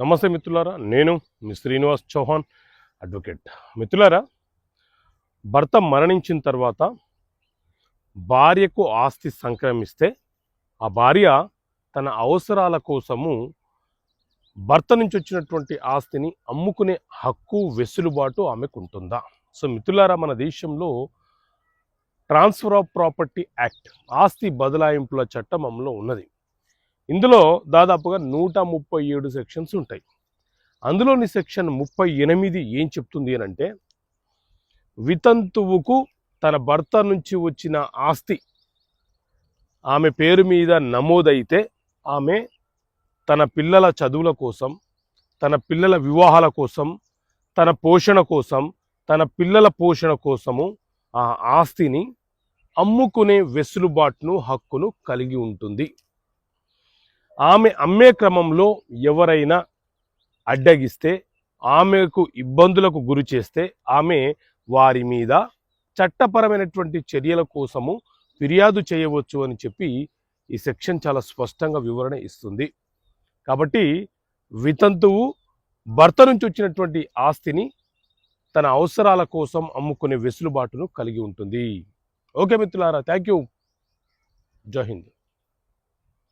నమస్తే మిత్రులారా నేను మీ శ్రీనివాస్ చౌహాన్ అడ్వకేట్. మిత్రులారా భర్త మరణించిన తర్వాత భార్యకు ఆస్తి సంక్రమిస్తే ఆ భార్య తన అవసరాల కోసము భర్త నుంచి వచ్చినటువంటి ఆస్తిని అమ్ముకునే హక్కు వెసులుబాటు ఆమెకు ఉంటుందా సో మిత్రులారా మన దేశంలో ట్రాన్స్ఫర్ ఆఫ్ ప్రాపర్టీ యాక్ట్ ఆస్తి బదలాయింపుల చట్టం అమలో ఉన్నది. ఇందులో దాదాపుగా నూట ముప్పై ఏడు సెక్షన్స్ ఉంటాయి. అందులోని సెక్షన్ ముప్పై ఎనిమిది ఏం చెప్తుంది అని అంటే వితంతువుకు తన భర్త నుంచి వచ్చిన ఆస్తి ఆమె పేరు మీద నమోదైతే ఆమె తన పిల్లల చదువుల కోసం తన పిల్లల వివాహాల కోసం తన పోషణ కోసం తన పిల్లల పోషణ కోసము ఆ ఆస్తిని అమ్ముకునే వెసులుబాటును హక్కును కలిగి ఉంటుంది. ఆమె అమ్మే క్రమంలో ఎవరైనా అడ్డగిస్తే ఆమెకు ఇబ్బందులకు గురి చేస్తే ఆమె వారి మీద చట్టపరమైనటువంటి చర్యల కోసము ఫిర్యాదు చేయవచ్చు అని చెప్పి ఈ సెక్షన్ చాలా స్పష్టంగా వివరణ ఇస్తుంది. కాబట్టి వితంతువు భర్త నుంచి వచ్చినటువంటి ఆస్తిని తన అవసరాల కోసం అమ్ముకునే వెసులుబాటును కలిగి ఉంటుంది. ఓకే మిత్రులారా థ్యాంక్ యూ. జై హింద్.